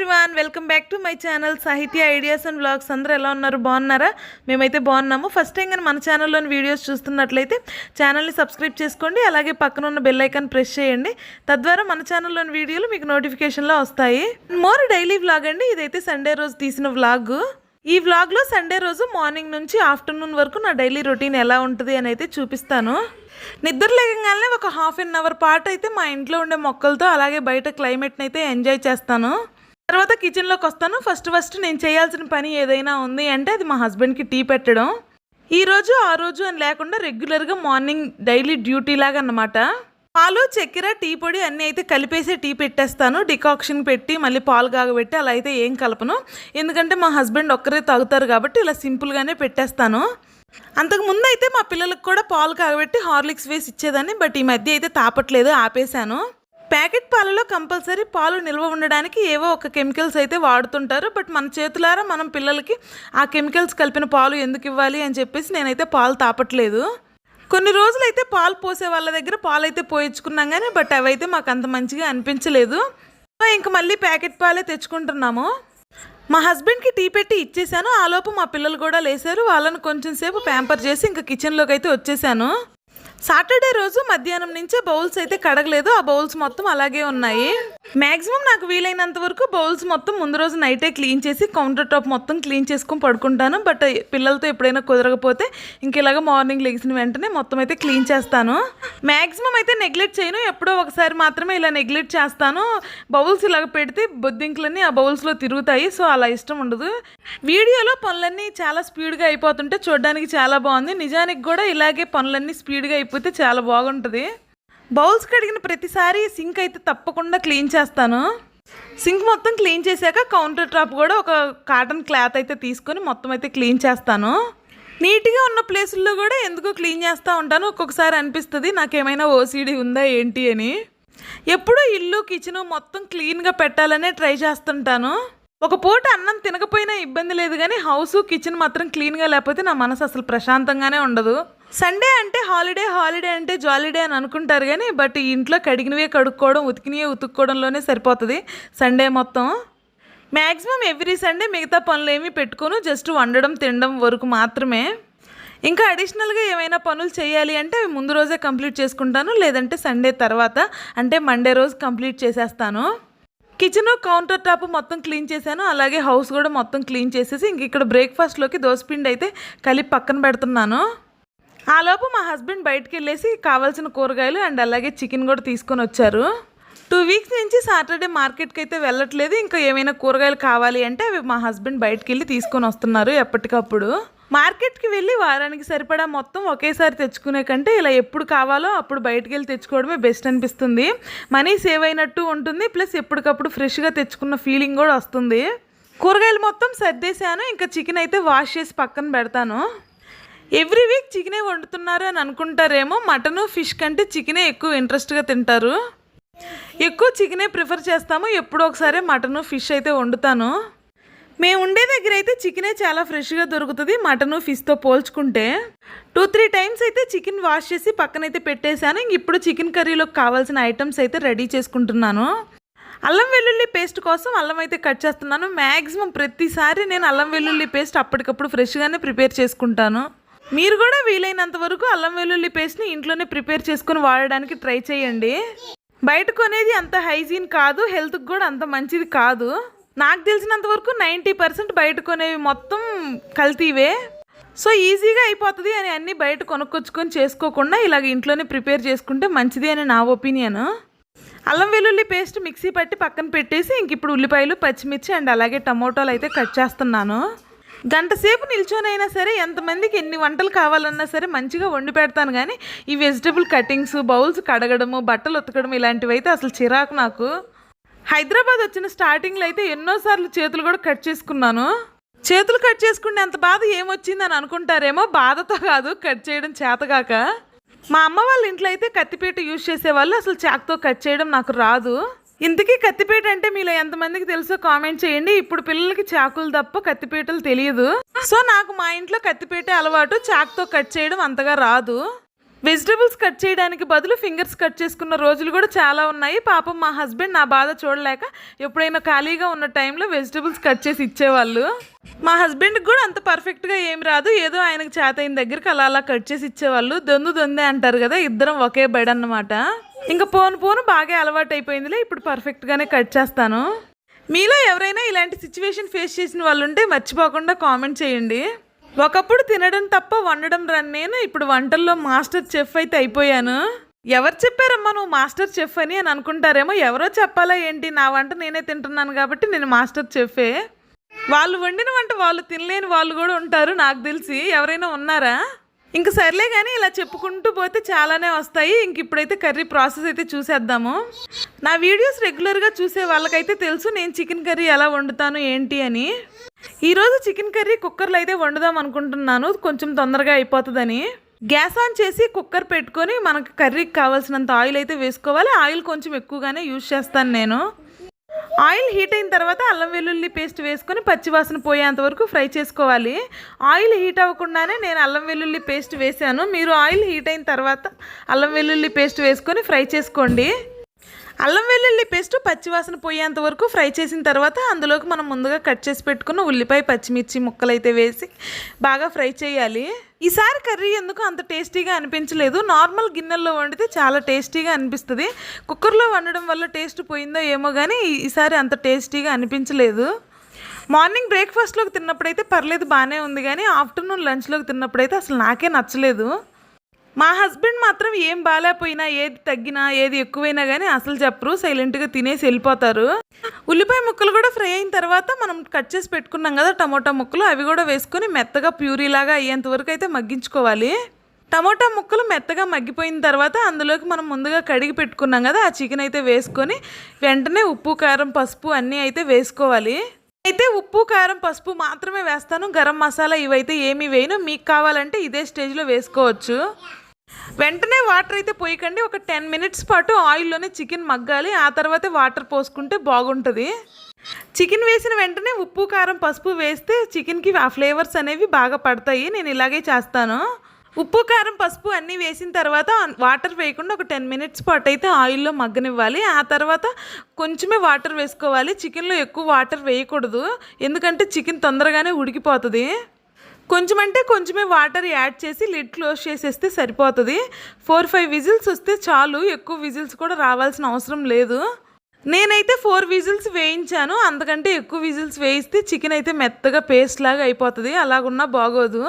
Everyone welcome back to my channel Sahithya ideas and blogs అందరూ ఎలా ఉన్నారు? బాగున్నారా? మేమైతే బాగున్నాము. ఫస్ట్ టైం కానీ మన ఛానల్లోని వీడియోస్ చూస్తున్నట్లయితే ఛానల్ని సబ్స్క్రైబ్ చేసుకోండి. అలాగే పక్కన ఉన్న బెల్ ఐకాన్ ప్రెస్ చేయండి. తద్వారా మన ఛానల్లోని వీడియోలు మీకు నోటిఫికేషన్లో వస్తాయి. మోర్ డైలీ వ్లాగ్ అండి. ఇదైతే సండే రోజు తీసిన వ్లాగ్ ఈ వ్లాగ్లో సండే రోజు మార్నింగ్ నుంచి ఆఫ్టర్నూన్ వరకు నా డైలీ రొటీన్ ఎలా ఉంటుంది అని అయితే చూపిస్తాను. నిద్ర లేకగానే ఒక హాఫ్ అన్ అవర్ పాటు అయితే మా ఇంట్లో ఉండే మొక్కలతో అలాగే బయట క్లైమేట్ని అయితే ఎంజాయ్ చేస్తాను. తర్వాత కిచెన్లోకి వస్తాను. ఫస్ట్ ఫస్ట్ నేను చేయాల్సిన పని ఏదైనా ఉంది అంటే అది మా హస్బెండ్కి టీ పెట్టడం. ఈ రోజు ఆ రోజు అని లేకుండా రెగ్యులర్గా మార్నింగ్ డైలీ డ్యూటీ లాగా అన్నమాట పాలు చక్కెర టీ పొడి అన్నీ అయితే కలిపేసి టీ పెట్టేస్తాను. డికాక్షన్ పెట్టి మళ్ళీ పాలు కాగబెట్టి అలా అయితే ఏం కలపను. ఎందుకంటే మా హస్బెండ్ ఒక్కరే తాగుతారు కాబట్టి ఇలా సింపుల్గానే పెట్టేస్తాను. అంతకు ముందు అయితే మా పిల్లలకు కూడా పాలు కాగబెట్టి హార్లిక్స్ వేసి ఇచ్చేదాన్ని బట్ ఈ మధ్య అయితే తాపట్లేదు ఆపేశాను. ప్యాకెట్ పాలలో కంపల్సరీ పాలు నిల్వ ఉండడానికి ఏవో ఒక కెమికల్స్ అయితే వాడుతుంటారు. బట్ మన చేతులారా మనం పిల్లలకి ఆ కెమికల్స్ కలిపిన పాలు ఎందుకు ఇవ్వాలి అని చెప్పేసి నేనైతే పాలు తాపట్లేదు. కొన్ని రోజులు అయితే పాలు పోసే వాళ్ళ దగ్గర పాలు అయితే పోయించుకున్నాం కానీ బట్ అవైతే మాకు అంత మంచిగా అనిపించలేదు. ఇంక మళ్ళీ ప్యాకెట్ పాలే తెచ్చుకుంటున్నాము. మా హస్బెండ్కి టీ పెట్టి ఇచ్చేసాను. ఆలోపు మా పిల్లలు కూడా లేసారు. వాళ్ళని కొంచెం సేపు ప్యాంపర్ చేసి ఇంకా కిచెన్లోకి అయితే వచ్చేసాను. సాటర్డే రోజు మధ్యాహ్నం నుంచే బౌల్స్ అయితే కడగలేదు. ఆ బౌల్స్ మొత్తం అలాగే ఉన్నాయి. మ్యాక్సిమం నాకు వీలైనంత వరకు బౌల్స్ మొత్తం ముందు రోజు నైటే క్లీన్ చేసి కౌంటర్ టాప్ మొత్తం క్లీన్ చేసుకొని పడుకుంటాను. బట్ పిల్లలతో ఎప్పుడైనా కుదరకపోతే ఇంక ఇలాగ మార్నింగ్ లెగిసిన వెంటనే మొత్తం అయితే క్లీన్ చేస్తాను. మ్యాక్సిమం అయితే నెగ్లెక్ట్ చేయను. ఎప్పుడో ఒకసారి మాత్రమే ఇలా నెగ్లెక్ట్ చేస్తాను. బౌల్స్ ఇలాగ పెడితే బొద్దింకులన్నీ ఆ బౌల్స్లో తిరుగుతాయి. సో అలా ఇష్టం ఉండదు. వీడియోలో పనులన్నీ చాలా స్పీడ్గా అయిపోతుంటే చూడడానికి చాలా బాగుంది. నిజానికి కూడా ఇలాగే పనులన్నీ స్పీడ్గా అయిపోతే చాలా బాగుంటుంది. బౌల్స్ కడిగిన ప్రతిసారి సింక్ అయితే తప్పకుండా క్లీన్ చేస్తాను. సింక్ మొత్తం క్లీన్ చేశాక కౌంటర్ టాప్ కూడా ఒక కాటన్ క్లాత్ అయితే తీసుకొని మొత్తం అయితే క్లీన్ చేస్తాను. నీట్గా ఉన్న ప్లేసుల్లో కూడా ఎందుకో క్లీన్ చేస్తూ ఉంటాను. ఒక్కొక్కసారి అనిపిస్తుంది నాకేమైనా ఓసీడీ ఉందా ఏంటి అని. ఎప్పుడూ ఇల్లు కిచెన్ మొత్తం క్లీన్గా పెట్టాలనే ట్రై చేస్తుంటాను. ఒక పూట అన్నం తినకపోయినా ఇబ్బంది లేదు కానీ హౌస్ కిచెన్ మాత్రం క్లీన్గా లేకపోతే నా మనసు అసలు ప్రశాంతంగానే ఉండదు. సండే అంటే హాలిడే హాలిడే అంటే జాలిడే అని అనుకుంటారు కానీ బట్ ఇంట్లో కడిగినవే కడుక్కోవడం ఉతికినవే ఉతుక్కోవడంలోనే సరిపోతుంది. సండే మొత్తం మ్యాక్సిమం ఎవ్రీ సండే మిగతా పనులు ఏమీ పెట్టుకోను జస్ట్ వండడం తినడం వరకు మాత్రమే. ఇంకా అడిషనల్గా ఏమైనా పనులు చేయాలి అంటే ముందు రోజే కంప్లీట్ చేసుకుంటాను లేదంటే సండే తర్వాత అంటే మండే రోజు కంప్లీట్ చేసేస్తాను. కిచెన్ కౌంటర్ టాప్ మొత్తం క్లీన్ చేశాను. అలాగే హౌస్ కూడా మొత్తం క్లీన్ చేసేసి ఇంక ఇక్కడ బ్రేక్ఫాస్ట్లోకి దోసపిండి అయితే కలిపి పక్కన పెడుతున్నాను. ఆ మా హస్బెండ్ బయటకు వెళ్ళేసి కావాల్సిన కూరగాయలు అండ్ అలాగే చికెన్ కూడా తీసుకొని వచ్చారు. టూ వీక్స్ నుంచి సాటర్డే మార్కెట్కి అయితే వెళ్ళట్లేదు. ఇంకా ఏమైనా కూరగాయలు కావాలి అంటే అవి మా హస్బెండ్ బయటకు వెళ్ళి తీసుకొని వస్తున్నారు ఎప్పటికప్పుడు. మార్కెట్కి వెళ్ళి వారానికి సరిపడా మొత్తం ఒకేసారి తెచ్చుకునే కంటే ఇలా ఎప్పుడు కావాలో అప్పుడు బయటకు వెళ్ళి తెచ్చుకోవడమే బెస్ట్ అనిపిస్తుంది. మనీ సేవ్ అయినట్టు ఉంటుంది ప్లస్ ఎప్పటికప్పుడు ఫ్రెష్గా తెచ్చుకున్న ఫీలింగ్ కూడా వస్తుంది. కూరగాయలు మొత్తం సర్దేశాను ఇంకా చికెన్ అయితే వాష్ చేసి పక్కన పెడతాను. ఎవ్రీ వీక్ చికెనే వండుతున్నారు అని అనుకుంటారేమో మటను ఫిష్ కంటే చికెనే ఎక్కువ ఇంట్రెస్ట్గా తింటారు. ఎక్కువ చికెనే ప్రిఫర్ చేస్తాము ఎప్పుడో ఒకసారి మటను ఫిష్ అయితే వండుతాను. మేము ఉండే దగ్గర అయితే చికెనే చాలా ఫ్రెష్గా దొరుకుతుంది. మటను ఫిష్తో పోల్చుకుంటే. టూ త్రీ టైమ్స్ అయితే చికెన్ వాష్ చేసి పక్కనైతే పెట్టేశాను. ఇంక ఇప్పుడు చికెన్ కర్రీలోకి కావాల్సిన ఐటమ్స్ అయితే రెడీ చేసుకుంటున్నాను. అల్లం వెల్లుల్లి పేస్ట్ కోసం అల్లం అయితే కట్ చేస్తున్నాను. మ్యాక్సిమం ప్రతిసారి నేను అల్లం వెల్లుల్లి పేస్ట్ అప్పటికప్పుడు ఫ్రెష్గానే ప్రిపేర్ చేసుకుంటాను. మీరు కూడా వీలైనంత వరకు అల్లం వెల్లుల్లి పేస్ట్ని ఇంట్లోనే ప్రిపేర్ చేసుకొని వాడడానికి ట్రై చేయండి. బయట కొనేది అంత హైజీన్ కాదు. హెల్త్కి కూడా అంత మంచిది కాదు. నాకు తెలిసినంత వరకు నైంటీ పర్సెంట్ బయట కొనేవి మొత్తం కల్తీవే. సో ఈజీగా అయిపోతుంది అని అన్నీ బయట కొనుక్కొచ్చుకొని చేసుకోకుండా ఇలాగ ఇంట్లోనే ప్రిపేర్ చేసుకుంటే మంచిది అని నా ఒపీనియన్. అల్లం వెల్లుల్లి పేస్ట్ మిక్సీ పట్టి పక్కన పెట్టేసి ఇంక ఇప్పుడు ఉల్లిపాయలు పచ్చిమిర్చి అండ్ అలాగే టమోటాలు అయితే కట్ చేస్తున్నాను. గంట సేపు నిల్చొనైనా సరే ఎంతమందికి ఎన్ని వంటలు కావాలన్నా సరే మంచిగా వండి పెడతాను కానీ ఈ వెజిటబుల్ కటింగ్స్ బౌల్స్ కడగడము బట్టలు ఉతకడం ఇలాంటివి అయితే అసలు చిరాకు నాకు. హైదరాబాద్ వచ్చిన స్టార్టింగ్లో అయితే ఎన్నోసార్లు చేతులు కూడా కట్ చేసుకున్నాను. చేతులు కట్ చేసుకుంటే అంత బాధ ఏమొచ్చిందని అనుకుంటారేమో బాధతో కాదు కట్ చేయడం చేతగాక మా అమ్మ వాళ్ళ ఇంట్లో అయితే కత్తిపీట యూజ్ చేసేవాళ్ళు అసలు చాకుతో కట్ చేయడం నాకు రాదు. ఇంతకీ కత్తిపీట అంటే మీలో ఎంతమందికి తెలుసో కామెంట్ చేయండి. ఇప్పుడు పిల్లలకి చాకులు తప్ప కత్తిపీటలు తెలియదు. సో నాకు మా ఇంట్లో కత్తిపీట అలవాటు చాక్తో కట్ చేయడం అంతగా రాదు. వెజిటబుల్స్ కట్ చేయడానికి బదులు ఫింగర్స్ కట్ చేసుకున్న రోజులు కూడా చాలా ఉన్నాయి. పాపం మా హస్బెండ్ నా బాధ చూడలేక ఎప్పుడైనా ఖాళీగా ఉన్న టైంలో వెజిటబుల్స్ కట్ చేసి ఇచ్చేవాళ్ళు. మా హస్బెండ్కి కూడా అంత పర్ఫెక్ట్గా ఏం రాదు. ఏదో ఆయనకు చేత అయిన దగ్గరికి అలా అలా కట్ చేసి ఇచ్చేవాళ్ళు. దొందు దొందే అంటారు కదా ఇద్దరం ఒకే బెడ్ అన్నమాట. ఇంకా పోను పోను బాగా అలవాటు అయిపోయిందిలే ఇప్పుడు పర్ఫెక్ట్గానే కట్ చేస్తాను. మీలో ఎవరైనా ఇలాంటి సిచ్యువేషన్ ఫేస్ చేసిన వాళ్ళు ఉంటే మర్చిపోకుండా కామెంట్ చేయండి. ఒకప్పుడు తినడం తప్ప వండడం రన్ నేను ఇప్పుడు వంటల్లో మాస్టర్ చెఫ్ అయితే అయిపోయాను. ఎవరు చెప్పారమ్మా నువ్వు మాస్టర్ చెఫ్ అని అని అనుకుంటారేమో? ఎవరో చెప్పాలా ఏంటి? నా వంట నేనే తింటున్నాను కాబట్టి నేను మాస్టర్ చెఫే. వాళ్ళు వండిన వంట వాళ్ళు తినలేని వాళ్ళు కూడా ఉంటారు నాకు తెలిసి. ఎవరైనా ఉన్నారా? ఇంక సర్లే కానీ ఇలా చెప్పుకుంటూ పోతే చాలానే వస్తాయి. ఇంక ఇప్పుడైతే కర్రీ ప్రాసెస్ అయితే చూసేద్దాము. నా వీడియోస్ రెగ్యులర్గా చూసే వాళ్ళకైతే తెలుసు నేను చికెన్ కర్రీ ఎలా వండుతాను ఏంటి అని. ఈరోజు చికెన్ కర్రీ కుక్కర్లో అయితే వండుదాం అనుకుంటున్నాను. కొంచెం తొందరగా అయిపోతుందని. గ్యాస్ ఆన్ చేసి కుక్కర్ పెట్టుకొని మనకు కర్రీకి కావాల్సినంత ఆయిల్ అయితే వేసుకోవాలి. ఆయిల్ కొంచెం ఎక్కువగానే యూజ్ చేస్తాను నేను. ఆయిల్ హీట్ అయిన తర్వాత అల్లం వెల్లుల్లి పేస్ట్ వేసుకొని పచ్చివాసన పోయేంత వరకు ఫ్రై చేసుకోవాలి. ఆయిల్ హీట్ అవ్వకుండానే నేను అల్లం వెల్లుల్లి పేస్ట్ వేసాను మీరు ఆయిల్ హీట్ అయిన తర్వాత అల్లం వెల్లుల్లి పేస్ట్ వేసుకొని ఫ్రై చేసుకోండి. అల్లం వెల్లుల్లి పేస్ట్ పచ్చివాసన పోయేంత వరకు ఫ్రై చేసిన తర్వాత అందులోకి మనం ముందుగా కట్ చేసి పెట్టుకున్న ఉల్లిపాయ పచ్చిమిర్చి ముక్కలు అయితే వేసి బాగా ఫ్రై చేయాలి. ఈసారి కర్రీ ఎందుకు అంత టేస్టీగా అనిపించలేదు? నార్మల్ గిన్నెల్లో వండితే చాలా టేస్టీగా అనిపిస్తుంది. కుక్కర్లో వండడం వల్ల టేస్ట్ పోయిందో ఏమో కానీ ఈసారి అంత టేస్టీగా అనిపించలేదు. మార్నింగ్ బ్రేక్ఫాస్ట్లోకి తిన్నప్పుడైతే పర్లేదు బాగానే ఉంది కానీ ఆఫ్టర్నూన్ లంచ్లోకి తిన్నప్పుడైతే అసలు నాకే నచ్చలేదు. మా హస్బెండ్ మాత్రం ఏం బాగాలేకపోయినా ఏది తగ్గినా ఏది ఎక్కువైనా కానీ అసలు చెప్పరు. సైలెంట్గా తినేసి వెళ్ళిపోతారు. ఉల్లిపాయ ముక్కలు కూడా ఫ్రై అయిన తర్వాత మనం కట్ చేసి పెట్టుకున్నాం కదా టమోటా ముక్కలు అవి కూడా వేసుకొని మెత్తగా ప్యూరీలాగా అయ్యేంత వరకు అయితే మగ్గించుకోవాలి. టమోటా ముక్కలు మెత్తగా మగ్గిపోయిన తర్వాత అందులోకి మనం ముందుగా కడిగి పెట్టుకున్నాం కదా ఆ చికెన్ అయితే వేసుకొని వెంటనే ఉప్పు కారం పసుపు అన్నీ అయితే వేసుకోవాలి. అయితే ఉప్పు కారం పసుపు మాత్రమే వేస్తాను. గరం మసాలా ఇవైతే ఏమీ వేయను. మీకు కావాలంటే ఇదే స్టేజ్లో వేసుకోవచ్చు. వెంటనే వాటర్ అయితే పోయకండి. ఒక టెన్ మినిట్స్ పాటు ఆయిల్లోనే చికెన్ మగ్గాలి. ఆ తర్వాతే వాటర్ పోసుకుంటే బాగుంటుంది. చికెన్ వేసిన వెంటనే ఉప్పు కారం పసుపు వేస్తే చికెన్కి ఆ ఫ్లేవర్స్ అనేవి బాగా పడతాయి. నేను ఇలాగే చేస్తాను. ఉప్పు కారం పసుపు అన్నీ వేసిన తర్వాత వాటర్ వేయకుండా ఒక టెన్ మినిట్స్ పాటు అయితే ఆయిల్లో మగ్గనివ్వాలి. ఆ తర్వాత కొంచెమే వాటర్ వేసుకోవాలి. చికెన్లో ఎక్కువ వాటర్ వేయకూడదు. ఎందుకంటే చికెన్ తొందరగానే ఉడికిపోతుంది. కొంచెం అంటే కొంచెమే వాటర్ యాడ్ చేసి లిడ్ క్లోజ్ చేసేస్తే సరిపోతుంది. ఫోర్ ఫైవ్ విజిల్స్ వస్తే చాలు ఎక్కువ విజిల్స్ కూడా రావాల్సిన అవసరం లేదు. నేనైతే ఫోర్ విజిల్స్ వేయించాను అంతకంటే ఎక్కువ విజిల్స్ వేయిస్తే చికెన్ అయితే మెత్తగా పేస్ట్ లాగా అయిపోతుంది అలాగున్నా బాగోదు.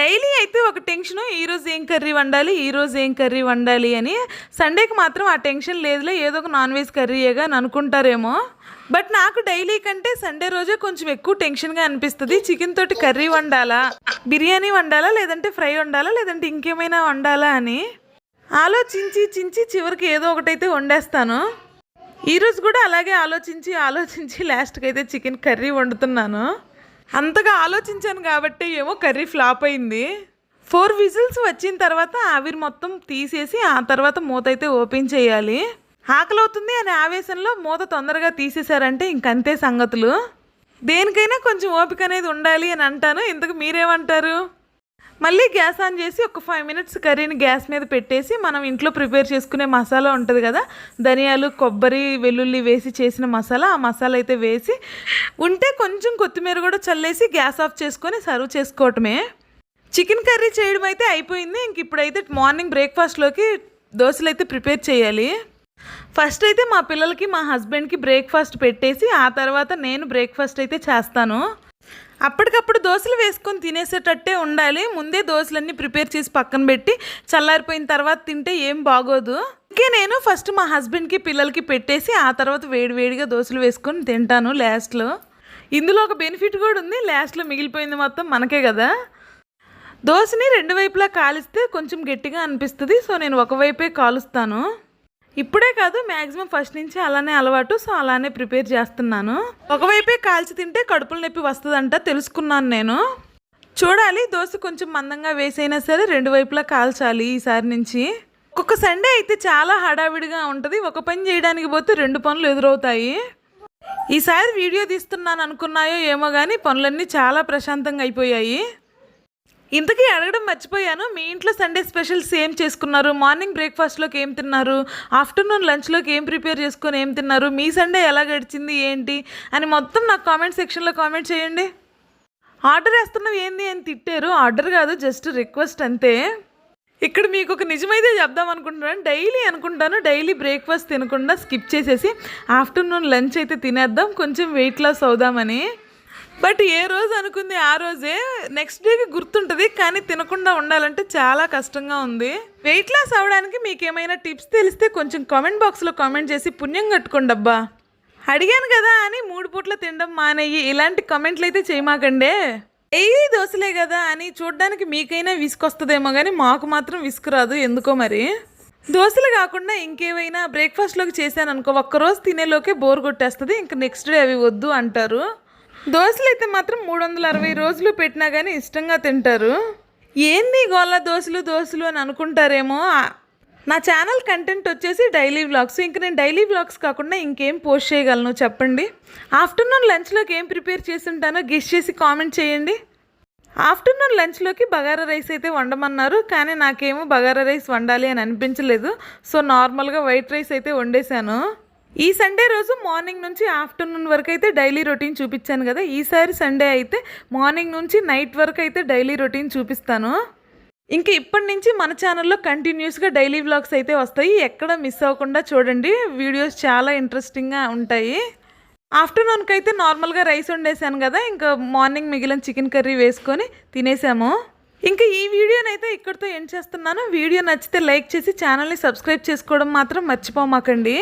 డైలీ అయితే ఒక టెన్షన్ ఈరోజు ఏం కర్రీ వండాలి ఈరోజు ఏం కర్రీ వండాలి అని సండేకి మాత్రం ఆ టెన్షన్ లేదులే ఏదో ఒక నాన్ వెజ్ కర్రీయేగా అని అనుకుంటారేమో. బట్ నాకు డైలీ కంటే సండే రోజే కొంచెం ఎక్కువ టెన్షన్గా అనిపిస్తుంది. చికెన్ తోటి కర్రీ వండాలా? బిర్యానీ వండాలా? లేదంటే ఫ్రై వండాలా? లేదంటే ఇంకేమైనా వండాలా అని ఆలోచించి చించి చివరికి ఏదో ఒకటైతే వండేస్తాను. ఈరోజు కూడా అలాగే ఆలోచించి ఆలోచించి లాస్ట్కి అయితే చికెన్ కర్రీ వండుతున్నాను. అంతగా ఆలోచించాను కాబట్టి ఏమో కర్రీ ఫ్లాప్ అయింది. ఫోర్ విజిల్స్ వచ్చిన తర్వాత ఆవిరి మొత్తం తీసేసి ఆ తర్వాత మూత అయితే ఓపెన్ చేయాలి. ఆకలవుతుంది అనే ఆవేశంలో మూత తొందరగా తీసేశారంటే ఇంకంతే సంగతులు. దేనికైనా కొంచెం ఓపిక అనేది ఉండాలి అని అంటాను. ఇంతకు మీరేమంటారు? మళ్ళీ గ్యాస్ ఆన్ చేసి ఒక ఫైవ్ మినిట్స్ కర్రీని గ్యాస్ మీద పెట్టేసి మనం ఇంట్లో ప్రిపేర్ చేసుకునే మసాలా ఉంటుంది కదా ధనియాలు కొబ్బరి వెల్లుల్లి వేసి చేసిన మసాలా ఆ మసాలా అయితే వేసి ఉంటే కొంచెం కొత్తిమీర కూడా చల్లేసి గ్యాస్ ఆఫ్ చేసుకొని సర్వ్ చేసుకోవటమే. చికెన్ కర్రీ చేయడం అయితే అయిపోయింది. ఇంక ఇప్పుడైతే మార్నింగ్ బ్రేక్ఫాస్ట్లోకి దోశలు అయితే ప్రిపేర్ చేయాలి. ఫస్ట్ అయితే మా పిల్లలకి మా హస్బెండ్కి బ్రేక్ఫాస్ట్ పెట్టేసి ఆ తర్వాత నేను బ్రేక్ఫాస్ట్ అయితే చేస్తాను. అప్పటికప్పుడు దోశలు వేసుకొని తినేసేటట్టే ఉండాలి. ముందే దోశలన్నీ ప్రిపేర్ చేసి పక్కన పెట్టి చల్లారిపోయిన తర్వాత తింటే ఏం బాగోదు. ఇంకే నేను ఫస్ట్ మా హస్బెండ్కి పిల్లలకి పెట్టేసి ఆ తర్వాత వేడివేడిగా దోశలు వేసుకొని తింటాను లాస్ట్లో. ఇందులో ఒక బెనిఫిట్ కూడా ఉంది. లాస్ట్లో మిగిలిపోయింది మొత్తం మనకే కదా. దోశని రెండు వైపులా కాలిస్తే కొంచెం గట్టిగా అనిపిస్తుంది. సో నేను ఒకవైపే కాలుస్తాను. ఇప్పుడే కాదు మ్యాక్సిమం ఫస్ట్ నుంచి అలానే అలవాటు సో అలానే ప్రిపేర్ చేస్తున్నాను. ఒకవైపే కాల్చి తింటే కడుపుల నొప్పి వస్తుందంట తెలుసుకున్నాను నేను. చూడాలి దోశ కొంచెం మందంగా వేసైనా సరే రెండు వైపులా కాల్చాలి ఈసారి నుంచి. ఒక్కొక్క సండే అయితే చాలా హడావిడిగా ఉంటుంది ఒక పని చేయడానికి పోతే రెండు పనులు ఎదురవుతాయి. ఈసారి వీడియో తీస్తున్నాను అనుకున్నాయో ఏమో కానీ పనులన్నీ చాలా ప్రశాంతంగా అయిపోయాయి. ఇంతకీ అడగడం మర్చిపోయాను. మీ ఇంట్లో సండే స్పెషల్స్ ఏం చేసుకున్నారు? మార్నింగ్ బ్రేక్ఫాస్ట్లోకి ఏం తిన్నారు? ఆఫ్టర్నూన్ లంచ్లోకి ఏం ప్రిపేర్ చేసుకొని ఏం తిన్నారు? మీ సండే ఎలా గడిచింది? ఏంటి? అని మొత్తం నాకు కామెంట్ సెక్షన్లో కామెంట్ చేయండి. ఆర్డర్ వేస్తున్నావు ఏంది అని తిట్టారు. ఆర్డర్ కాదు జస్ట్ రిక్వెస్ట్ అంతే. ఇక్కడ మీకు ఒక నిజమైతే చెప్దాం అనుకుంటున్నాను. డైలీ అనుకుంటాను. డైలీ బ్రేక్ఫాస్ట్ తినకుండా స్కిప్ చేసేసి ఆఫ్టర్నూన్ లంచ్ అయితే తినేద్దాం. కొంచెం వెయిట్ లాస్ అవుదామని. బట్ ఏ రోజు అనుకుంది ఆ రోజే నెక్స్ట్ డేకి గుర్తుంటుంది కానీ తినకుండా ఉండాలంటే చాలా కష్టంగా ఉంది. వెయిట్ లాస్ అవ్వడానికి మీకు ఏమైనా టిప్స్ తెలిస్తే కొంచెం కామెంట్ బాక్స్లో కామెంట్ చేసి పుణ్యం కట్టుకోండి అబ్బా. అడిగాను కదా అని మూడు పూట్ల తినడం మానేయి ఇలాంటి కామెంట్లు అయితే చేయమాకండే. ఏ దోశలే కదా అని చూడడానికి మీకైనా విసుకొస్తుందేమో కానీ మాకు మాత్రం విసుకురాదు ఎందుకో మరి? దోశలు కాకుండా ఇంకేవైనా బ్రేక్ఫాస్ట్లోకి చేశాను అనుకో ఒక్కరోజు తినేలోకే బోర్ కొట్టేస్తుంది ఇంక నెక్స్ట్ డే అవి వద్దు అంటారు. దోశలు అయితే మాత్రం మూడు వందల అరవై రోజులు పెట్టినా కానీ ఇష్టంగా తింటారు. ఏంది గోళ్ళ దోశలు దోశలు అని అనుకుంటారేమో? నా ఛానల్ కంటెంట్ వచ్చేసి డైలీ వ్లాగ్స్. ఇంక నేను డైలీ వ్లాగ్స్ కాకుండా ఇంకేం పోస్ట్ చేయగలను చెప్పండి? ఆఫ్టర్నూన్ లంచ్లోకి ఏం ప్రిపేర్ చేసి ఉంటానో గెస్ట్ చేసి కామెంట్ చేయండి. ఆఫ్టర్నూన్ లంచ్లోకి బగారా రైస్ అయితే వండమన్నారు కానీ నాకేమో బగారా రైస్ వండాలి అని అనిపించలేదు. సో నార్మల్గా వైట్ రైస్ అయితే వండేశాను. ఈ సండే రోజు మార్నింగ్ నుంచి ఆఫ్టర్నూన్ వరకు అయితే డైలీ రొటీన్ చూపించాను కదా. ఈసారి సండే అయితే మార్నింగ్ నుంచి నైట్ వరకు అయితే డైలీ రొటీన్ చూపిస్తాను. ఇంకా ఇప్పటి నుంచి మన ఛానల్లో కంటిన్యూస్గా డైలీ వ్లాగ్స్ అయితే వస్తాయి. ఎక్కడ మిస్ అవ్వకుండా చూడండి. వీడియోస్ చాలా ఇంట్రెస్టింగ్గా ఉంటాయి. ఆఫ్టర్నూన్కి అయితే నార్మల్గా రైస్ వండేసాను కదా. ఇంకా మార్నింగ్ మిగిలిన చికెన్ కర్రీ వేసుకొని తినేసాము. ఇంకా ఈ వీడియోనైతే ఇక్కడితో ఎండ్ చేస్తున్నాను. వీడియో నచ్చితే లైక్ చేసి ఛానల్ని సబ్స్క్రైబ్ చేసుకోవడం మాత్రం మర్చిపోమాకండి.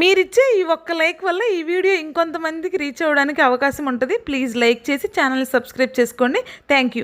మీరిచ్చే ఈ ఒక్క లైక్ వల్ల ఈ వీడియో ఇంకొంతమందికి రీచ్ అవ్వడానికి అవకాశం ఉంటుంది. ప్లీజ్ లైక్ చేసి ఛానల్ సబ్స్క్రైబ్ చేసుకోండి. Thank you.